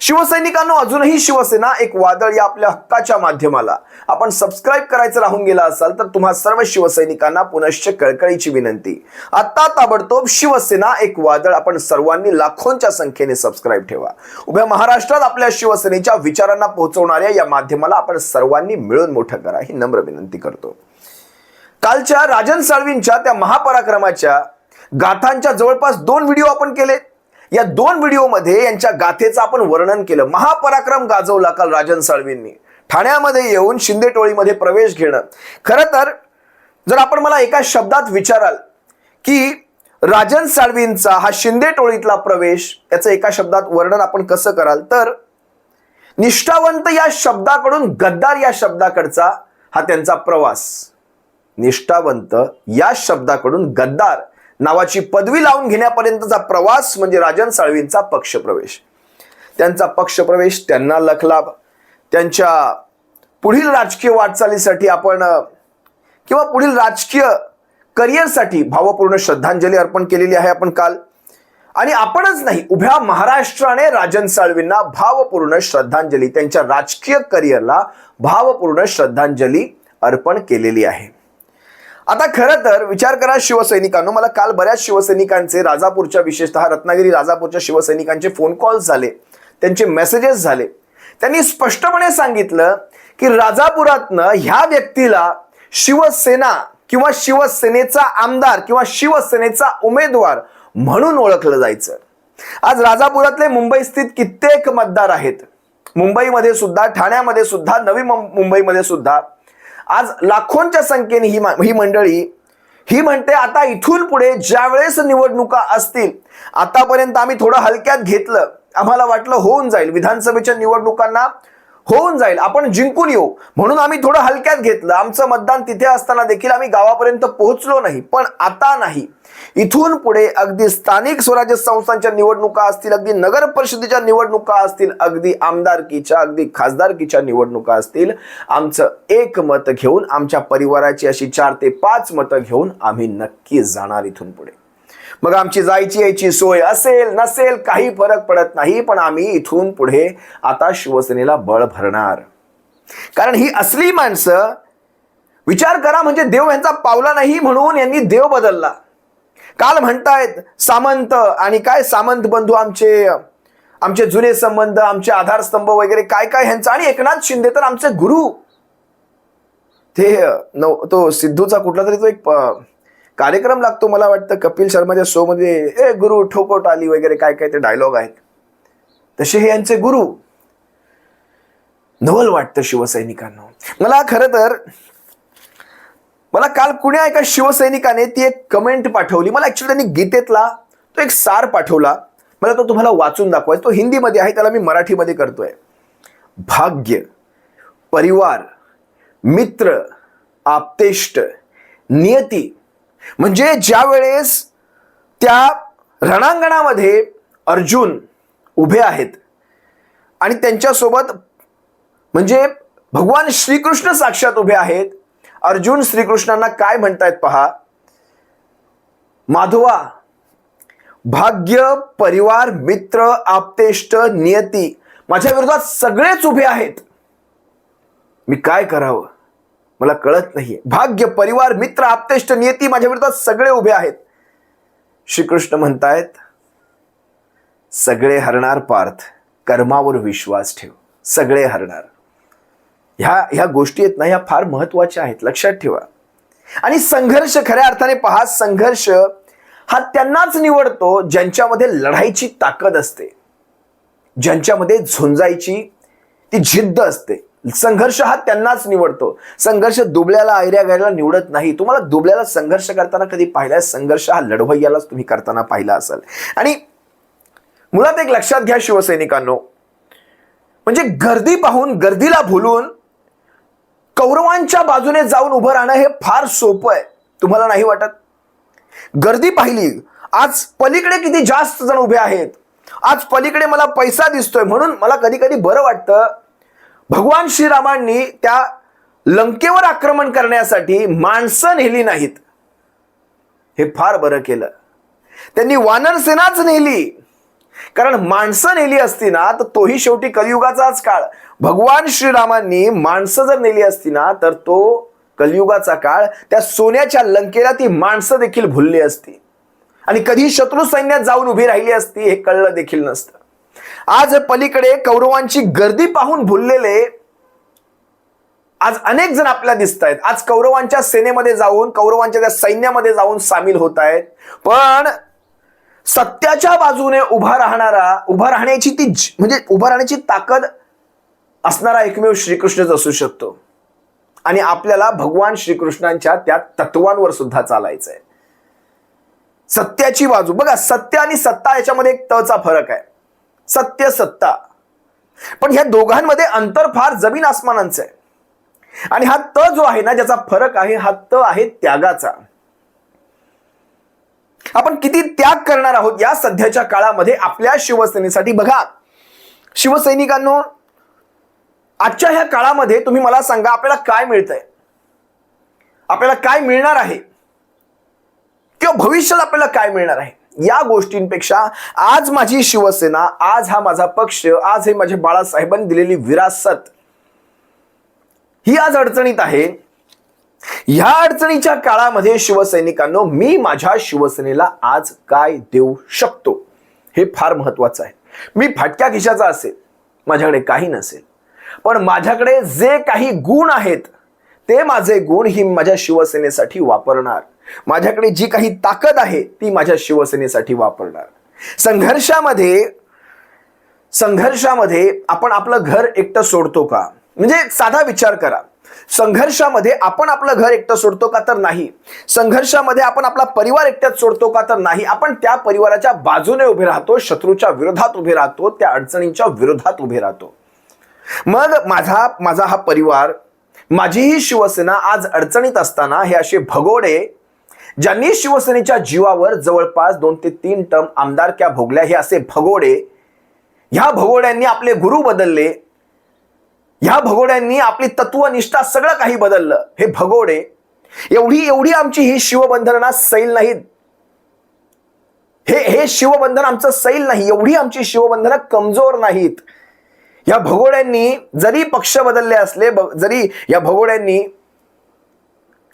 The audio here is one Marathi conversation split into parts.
शिवसैनिकांनो अजूनही शिवसेना एक वादळ या आपल्या हक्काच्या माध्यमाला. आपण सबस्क्राईब करायचं राहून गेला असाल तर तुम्हा सर्व शिवसैनिकांना पुनश्च कळकळीची विनंती. आता ताबडतोब शिवसेना एक वादळ आपण सर्वांनी लाखोंच्या संख्येने सबस्क्राईब ठेवा. उभ्या महाराष्ट्रात आपल्या शिवसेनेच्या विचारांना पोहोचवणाऱ्या या माध्यमाला आपण सर्वांनी मिळून मोठं करा ही नम्र विनंती करतो. कालच्या राजन साळवींच्या त्या महापराक्रमाच्या गाथांच्या जवळपास दोन व्हिडिओ आपण केले या दोन व्हिडिओमध्ये यांच्या गाथेचं आपण वर्णन केलं. महापराक्रम गाजवला काल राजन साळवींनी. ठाण्यामध्ये येऊन शिंदे टोळीमध्ये प्रवेश घेणं. खरं तर जर आपण मला एका शब्दात विचाराल की राजन साळवींचा हा शिंदे टोळीतला प्रवेश याचं एका शब्दात वर्णन आपण कसं कराल? तर निष्ठावंत या शब्दाकडून गद्दार या शब्दाकडचा हा त्यांचा प्रवास. निष्ठावंत या शब्दाकडून गद्दार नावाची पदवी लावून घेण्यापर्यंतचा प्रवास म्हणजे राजन साळवींचा पक्षप्रवेश. त्यांचा पक्षप्रवेश त्यांना लखलाभ त्यांच्या पुढील राजकीय वाटचालीसाठी आपण किंवा पुढील राजकीय करिअरसाठी भावपूर्ण श्रद्धांजली अर्पण केलेली आहे आपण काल. आणि आपणच नाही उभ्या महाराष्ट्राने राजन साळवींना भावपूर्ण श्रद्धांजली त्यांच्या राजकीय करिअरला भावपूर्ण श्रद्धांजली अर्पण केलेली आहे. आता खरं तर विचार करा शिवसैनिकांनो मला काल बऱ्याच शिवसैनिकांचे राजापूरच्या विशेषतः रत्नागिरी राजापूरच्या शिवसैनिकांचे फोन कॉल्स झाले. त्यांचे मेसेजेस झाले. त्यांनी स्पष्टपणे सांगितलं की राजापुरातनं ह्या व्यक्तीला शिवसेना किंवा शिवसेनेचा आमदार किंवा शिवसेनेचा उमेदवार म्हणून ओळखलं जायचं. आज राजापुरातले मुंबई स्थित कित्येक मतदार आहेत. मुंबईमध्ये सुद्धा ठाण्यामध्ये सुद्धा नवी मुंबईमध्ये सुद्धा आज लाखोंच्या संख्येने ही मा- ही मंडळी ही म्हणते आता इथून पुढे ज्या वेळेस निवडणुका असतील आतापर्यंत आम्ही थोडं हलक्यात घेतलं आम्हाला वाटलं होऊन जाईल. विधानसभेच्या निवडणुकांना होऊन जाईल. आपण जिंकून येऊ. म्हणून आम्ही थोडं हलक्यात घेतलं. आमचं मतदान तिथे असताना देखील आम्ही गावापर्यंत पोहोचलो नाही. पण आता नाही. इथून पुढे अगदी स्थानिक स्वराज्य संस्थांच्या निवडणुका असतील अगदी नगर परिषदेच्या निवडणुका असतील अगदी आमदारकीच्या अगदी खासदारकीच्या निवडणुका असतील आमचं एक मत घेऊन आमच्या परिवाराची अशी चार ते पाच मतं घेऊन आम्ही नक्की जाणार इथून पुढे. मग आमची जायची यायची सोय असेल नसेल काही फरक पडत नाही पण आम्ही इथून पुढे आता शिवसेनेला बळ भरणार. कारण ही असली माणसं विचार करा म्हणजे देव यांचा पावला नाही म्हणून यांनी देव बदलला. काल म्हणतायत सामंत आणि काय सामंत बंधू आमचे आमचे जुने संबंध आमचे आधारस्तंभ वगैरे काय काय ह्यांचं? आणि एकनाथ शिंदे तर आमचे गुरु. ते नव तो सिद्धूचा कुठला तरी तो एक कार्यक्रम लागतो मला वाटतं कपिल शर्माच्या शो मध्ये ए गुरु ठोकोट आली वगैरे काय काय ते डायलॉग आहेत. तसे हे यांचे गुरु. नवल वाटतं शिवसैनिकांना. मला खरं तर मला काल कुण्या एका शिवसैनिकाने ती एक कमेंट पाठवली. मला ऍक्च्युली त्यांनी गीतेतला तो एक सार पाठवला. मला तो तुम्हाला वाचून दाखवायचा. तो हिंदीमध्ये आहे त्याला मी मराठीमध्ये करतोय. भाग्य परिवार मित्र आप्तेष्ट नियती. म्हणजे ज्या वेळेस त्या रणांगणामध्ये अर्जुन उभे आहेत आणि त्यांच्यासोबत म्हणजे भगवान श्रीकृष्ण साक्षात उभे आहेत अर्जुन श्रीकृष्णांना काय म्हणतायत पहा? माधवा भाग्य परिवार मित्र आप्तेष्ट नियती माझ्या विरोधात सगळेच उभे आहेत. मी काय करावं? मला कळत नाहीये. भाग्य परिवार मित्र आप्तेष्ट नियती माझ्या विरोधात सगळे उभे आहेत. श्रीकृष्ण म्हणतायत सगळे हरणार पार्थ. कर्मावर विश्वास ठेव. सगळे हरणार. ह्या ह्या गोष्टी आहेत ना ह्या फार महत्त्वाच्या आहेत. लक्षात ठेवा. आणि संघर्ष खऱ्या अर्थाने पहा संघर्ष हा त्यांनाच निवडतो ज्यांच्यामध्ये लढाईची ताकद असते. ज्यांच्यामध्ये झुंजायची ती जिद्द असते. संघर्ष हा त्यांनाच निवडतो. संघर्ष दुबळ्याला आयऱ्या गायला निवडत नाही. तुम्हाला दुबळ्याला संघर्ष करताना कधी पाहिलाय संघर्ष हा लढवय्यालाच तुम्ही करताना पाहिला असाल. आणि मुळात एक लक्षात घ्या शिवसैनिकांनो. म्हणजे गर्दी पाहून गर्दीला भुलून कौरवांच्या बाजूने जाऊन उभं राहणं हे फार सोपं आहे. तुम्हाला नाही वाटत? गर्दी पाहिली. आज पलीकडे किती जास्त जण उभे आहेत. आज पलीकडे मला पैसा दिसतोय. म्हणून मला कधी कधी बरं वाटतं भगवान श्रीरामांनी त्या लंकेवर आक्रमण करण्यासाठी माणसं नेली नाहीत. हे फार बरं केलं. त्यांनी वानर सेनाच नेली. कारण माणसं नेली असती ना तर तोही शेवटी कलियुगाचाच काळ. भगवान श्रीरामांनी माणसं जर नेली असती ना तर तो कलियुगाचा काळ. त्या सोन्याच्या लंकेला ती माणसं देखील भुलली असती. आणि कधी शत्रू सैन्यात जाऊन उभी राहिली असती हे कळलं देखील नसतं. आज पलीकडे कौरवांची गर्दी पाहून भुललेले आज अनेक जण आपल्याला दिसत आहेत आज कौरवांच्या सेनेमध्ये जाऊन कौरवांच्या त्या सैन्यामध्ये जाऊन सामील होत आहेत पण सत्याच्या बाजूने उभा राहणारा उभा राहण्याची ती म्हणजे उभा राहण्याची ताकद असणारा एकमेव श्रीकृष्णच असू शकतो. आणि आपल्याला भगवान श्रीकृष्णांच्या त्या तत्वांवर सुद्धा चालायचं आहे सत्याची बाजू बघा सत्य आणि सत्ता याच्यामध्ये एक तचा फरक आहे. सत्य सत्ता. पण ह्या दोघांमध्ये अंतर फार जमीन आसमानांचं आहे. आणि हा त जो आहे ना ज्याचा फरक आहे हा त आहे त्यागाचा. आपण किती त्याग करणार आहोत या सध्याच्या काळामध्ये आपल्या शिवसेनेसाठी? बघा शिवसैनिकांनो आजच्या ह्या काळामध्ये तुम्ही मला सांगा आपल्याला काय मिळतंय? आपल्याला काय मिळणार आहे? किंवा भविष्यात आपल्याला काय मिळणार आहे? या गोष्टींपेक्षा आज माझी शिवसेना आज हा माझा पक्ष आज हे माझे बाळासाहेबांनी दिलेली विरासत ही आज अडचणीत आहे. ह्या अडचणीच्या काळामध्ये शिवसैनिकांनो मी माझ्या शिवसेनेला आज काय देऊ शकतो हे फार महत्वाचं आहे. मी फाटक्या खिशाचा असेल माझ्याकडे काही नसेल पण माझ्याकडे जे काही गुण आहेत ते माझे गुण ही माझ्या शिवसेनेसाठी वापरणार. माझ्याकडे जी काही ताकद आहे ती माझ्या शिवसेनेसाठी वापरणार. संघर्षामध्ये संघर्षामध्ये आपण आपलं घर एकटं सोडतो का? म्हणजे साधा विचार करा. संघर्षामध्ये आपण आपलं घर एकटं सोडतो का तर नाही? संघर्षामध्ये आपण आपला परिवार एकट्यात सोडतो का तर नाही? आपण त्या परिवाराच्या बाजूने उभे राहतो शत्रूच्या विरोधात उभे राहतो त्या अडचणींच्या विरोधात उभे राहतो. मग माझा माझा हा परिवार माझीही शिवसेना आज अडचणीत असताना हे असे भगोडे ज्यांनी शिवसेनेच्या जीवावर जवळपास दोन ते तीन टर्म आमदारक्या भोगल्या हे असे भगोडे ह्या भगोड्यांनी आपले गुरु बदलले. ह्या भगोड्यांनी आपली तत्वनिष्ठा सगळं काही बदललं. हे भगोडे एवढी एवढी आमची ही शिवबंधना सैल नाहीत. हे हे शिवबंधन आमचं सैल नाही एवढी आमची शिवबंधनं कमजोर नाहीत. या भगोड्यांनी जरी पक्ष बदलले असले जरी या भगोड्यांनी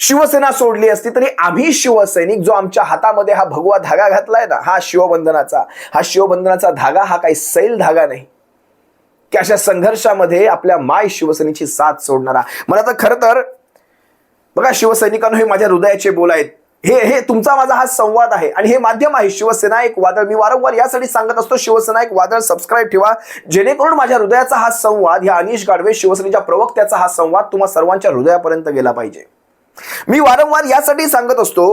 शिवसेना सोडली असती तरी आम्ही शिवसैनिक जो आमच्या हातामध्ये हा भगवा धागा घातलाय ना हा शिवबंधनाचा हा शिवबंधनाचा धागा हा काही सैल धागा नाही. की अशा संघर्षामध्ये आपल्या माय शिवसेनेची साथ सोडणारा. मला तर खरं तर बघा शिवसैनिकांनो हे माझ्या हृदयाचे बोल आहेत. हे हे तुमचा माझा हा संवाद आहे आणि हे माध्यम आहे. शिवसेना एक वादळ. मी वारंवार यासाठी सांगत असतो शिवसेना एक वादळ. सबस्क्राईब ठेवा. जेणेकरून माझ्या हृदयाचा हा संवाद ह्या अनिश गाडवे शिवसेनेच्या प्रवक्त्याचा हा संवाद तुम्हा सर्वांच्या हृदयापर्यंत गेला पाहिजे. मी वारंवार यासाठी सांगत असतो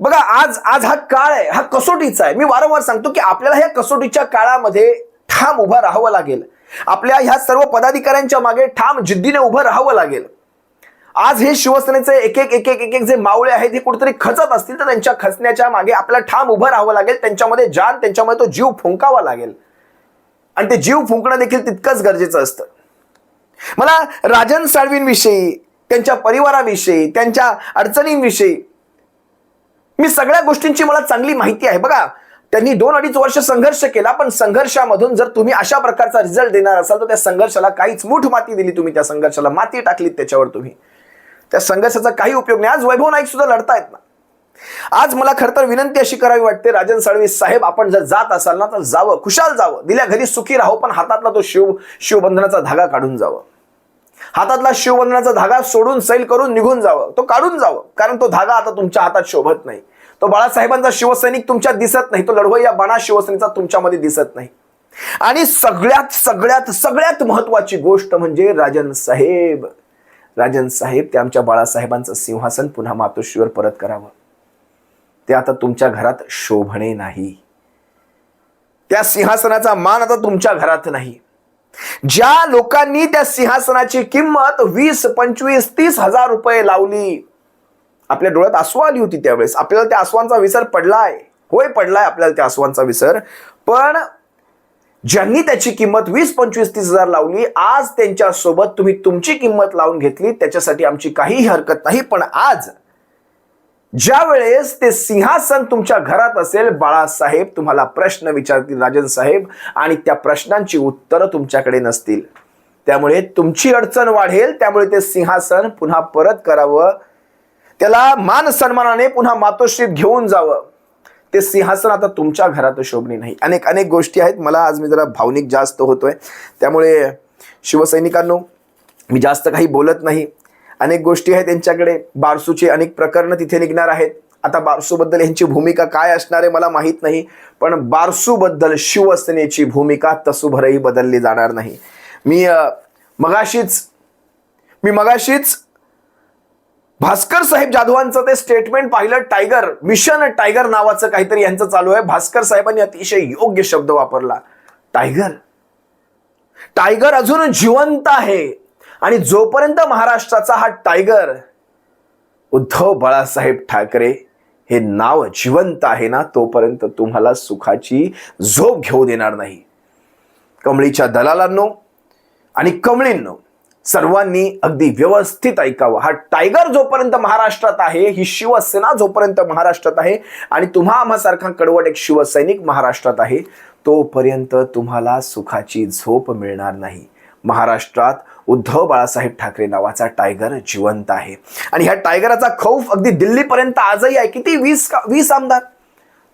बघा आज आज हा काळ आहे. हा कसोटीचा आहे. मी वारंवार सांगतो की आपल्याला ह्या कसोटीच्या काळामध्ये ठाम उभं राहावं लागेल. आपल्या ह्या सर्व पदाधिकाऱ्यांच्या मागे ठाम जिद्दीने उभं राहावं लागेल. आज हे शिवसेनेचे एक एक एक एक एक एक जे मावळे आहेत हे कुठेतरी खचत असतील तर त्यांच्या खचण्याच्या मागे आपल्याला ठाम उभं राहावं लागेल. त्यांच्यामध्ये जान त्यांच्यामध्ये तो जीव फुंकावा लागेल. आणि ते जीव फुंकणं देखील तितकंच गरजेचं असतं. मला राजन साळवींविषयी त्यांच्या परिवाराविषयी त्यांच्या अडचणींविषयी मी सगळ्या गोष्टींची मला चांगली माहिती आहे. बघा त्यांनी दोन अडीच वर्ष संघर्ष केला पण संघर्षामधून जर तुम्ही अशा प्रकारचा रिझल्ट देणार असाल तर त्या संघर्षाला काहीच मूठ माती दिली तुम्ही त्या संघर्षाला माती टाकलीत त्याच्यावर तुम्ही. त्या संघर्षाचा काही उपयोग नाही. आज वैभव नाईक सुद्धा लढतायत ना. आज मला खर तर विनंती अशी करावी वाटते राजन साळवी साहेब आपण जर जात असाल ना तर जावं खुशाल जावं. दिल्या घरी सुखी राहो पण हातातला तो शिव शिवबंधनाचा धागा काढून जावं. हातातला शिवबंधनाचा धागा सोडून सैल करून निघून जावं. तो काढून जावं. कारण तो धागा आता तुमच्या हातात शोभत नाही. तो बाळासाहेबांचा शिवसैनिक तुमच्या दिसत नाही. तो लढवय्या बाणा शिवसेनेचा तुमच्यामध्ये दिसत नाही. आणि सगळ्यात सगळ्यात सगळ्यात महत्वाची गोष्ट म्हणजे राजन साहेब. राजन साहेब ते आमच्या बाळासाहेबांचं सिंहासन पुन्हा मातोश्रीवर परत करावं. ते आता तुमच्या घरात शोभणे नाही. त्या सिंहासनाचा मान आता तुमच्या घरात नाही. ज्या लोकांनी त्या सिंहासनाची किंमत वीस पंचवीस तीस हजार रुपये लावली आपल्या डोळ्यात आसू आली होती त्यावेळेस. आपल्याला त्या आसवांचा विसर पडलाय. होय पडलाय आपल्याला त्या आसवांचा विसर. पण ज्यांनी त्याची किंमत वीस पंचवीस तीस हजार लावली आज त्यांच्यासोबत तुम्ही तुमची किंमत लावून घेतली. त्याच्यासाठी आमची काहीही हरकत नाही. पण आज ज्या वेळेस ते सिंहासन तुमच्या घरात असेल बाळासाहेब तुम्हाला प्रश्न विचारतील राजन साहेब आणि त्या प्रश्नांची उत्तरं तुमच्याकडे नसतील. त्यामुळे तुमची अडचण वाढेल त्यामुळे ते सिंहासन पुन्हा परत करावं. त्याला मान सन्मानाने पुन्हा मातोश्रीत घेऊन जावं. ते सिंहासन आता तुमच्या घरात शोभणे नाही. अनेक अनेक गोष्टी आहेत. मला आज मी जरा भावनिक जास्त होतोय. त्यामुळे शिवसैनिकांनो मी जास्त काही बोलत नाही. अनेक गोष्टी आहेत त्यांच्याकडे बारसूचे अनेक प्रकरणं तिथे निघणार आहेत. आता बारसूबद्दल यांची भूमिका काय असणार आहे मला माहीत नाही. पण बारसूबद्दल शिवसेनेची भूमिका तसूभरही बदलली जाणार नाही. मी मगाशीच मी मगाशीच भास्कर साहेब जाधवांचं ते स्टेटमेंट पाहिलं. टायगर मिशन टायगर नावाचं काहीतरी यांचं चालू आहे. भास्कर साहेबांनी अतिशय योग्य शब्द वापरला. टायगर टायगर अजून जिवंत आहे. आणि जोपर्यंत महाराष्ट्राचा हा टायगर उद्धव बाळासाहेब ठाकरे हे नाव जिवंत आहे ना तोपर्यंत तुम्हाला सुखाची झोप घेऊ देणार नाही. कमळीच्या दलालांनो आणि कमळींनो सर्वांनी अगदी व्यवस्थित ऐकावं. हा टायगर जोपर्यंत महाराष्ट्रात आहे ही शिवसेना जोपर्यंत महाराष्ट्रात आहे आणि तुम्हा आम्हासारखा कडवट एक शिवसैनिक महाराष्ट्रात आहे तोपर्यंत तुम्हाला सुखाची झोप मिळणार नाही. महाराष्ट्रात उद्धव बाळासाहेब ठाकरे नावाचा टायगर जिवंत आहे. आणि ह्या टायगराचा खौफ अगदी दिल्लीपर्यंत आजही आहे. किती वीस का- वीस आमदार?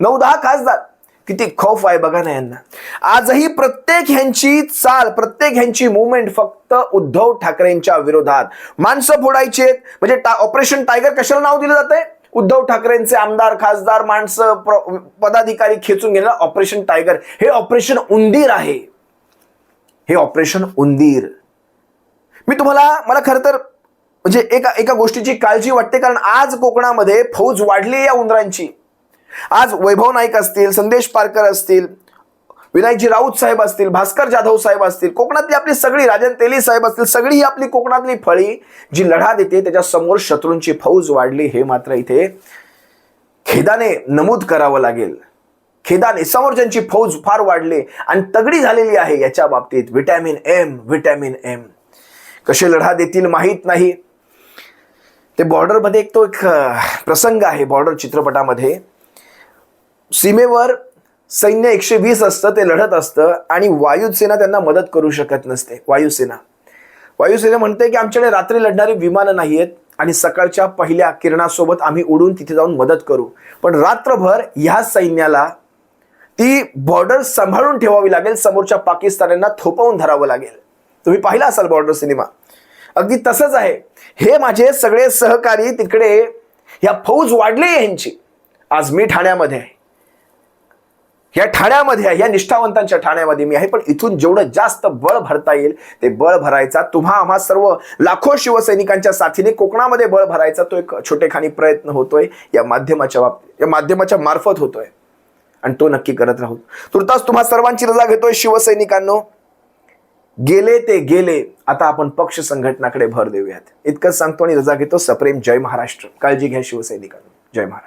नऊ दहा खासदार. किती खौफ आहे बघा ना यांना. आजही प्रत्येक ह्यांची चाल प्रत्येक ह्यांची मुवमेंट फक्त उद्धव ठाकरेंच्या विरोधात. माणसं फोडायची आहेत. म्हणजे टा- ऑपरेशन टायगर कशाला नाव दिलं जातंय? उद्धव ठाकरेंचे आमदार खासदार माणसं प्र- पदाधिकारी खेचून घेणं ऑपरेशन टायगर. हे ऑपरेशन उंदीर आहे. हे ऑपरेशन उंदीर. मी तुम्हाला मला खरं तर म्हणजे एका एका गोष्टीची काळजी वाटते कारण आज कोकणामध्ये फौज वाढली या उंदरांची. आज वैभव नाईक असतील संदेश पारकर असतील विनायकजी राऊत साहेब असतील भास्कर जाधव साहेब असतील कोकणातली आपली सगळी राजन तेली साहेब असतील सगळी ही आपली कोकणातली फळी जी लढा देते त्याच्यासमोर शत्रूंची फौज वाढली हे मात्र इथे खेदाने नमूद करावं लागेल. खेदाने समोरच्यांची फौज फार वाढली आणि तगडी झालेली आहे याच्या बाबतीत व्हिटॅमिन एम व्हिटॅमिन एम. कसे लढा देतील माहीत नाही. ते बॉर्डरमध्ये एक तो एक प्रसंग आहे बॉर्डर चित्रपटामध्ये. सीमेवर सैन्य एकशे वीस असतं ते लढत असतं आणि वायुसेना त्यांना मदत करू शकत नसते. वायुसेना. वायुसेना म्हणते की आमच्याकडे रात्री लढणारी विमानं नाही आहेत आणि सकाळच्या पहिल्या किरणासोबत आम्ही उडून तिथे जाऊन मदत करू. पण रात्रभर ह्या सैन्याला ती बॉर्डर सांभाळून ठेवावी लागेल. समोरच्या पाकिस्तान्यांना थोपवून धरावं लागेल. तुम्ही पाहिला असाल बॉर्डर सिनेमा अगदी तसंच आहे. हे माझे सगळे सहकारी तिकडे ह्या फौज वाढले यांची. आज मी ठाण्यामध्ये आहे. या ठाण्यामध्ये आहे. या निष्ठावंतांच्या ठाण्यामध्ये मी आहे. पण इथून जेवढं जास्त बळ भरता येईल ते बळ भरायचा तुम्हा आम्हा सर्व लाखो शिवसैनिकांच्या साथीने कोकणामध्ये बळ भरायचा तो एक छोटेखानी प्रयत्न होतोय. या माध्यमाच्या बाबतीत या माध्यमाच्या मार्फत होतोय. आणि तो नक्की करत राहू. तुर्तास तुम्हा सर्वांची रजा घेतोय शिवसैनिकांनो. गेले ते गेले आता आपण पक्ष संघटनाकडे भर देऊयात. इतकंच सांगतो आणि रजा घेतो सप्रेम जय महाराष्ट्र. काळजी घ्या शिवसैनिकांनो. जय महाराष्ट्र.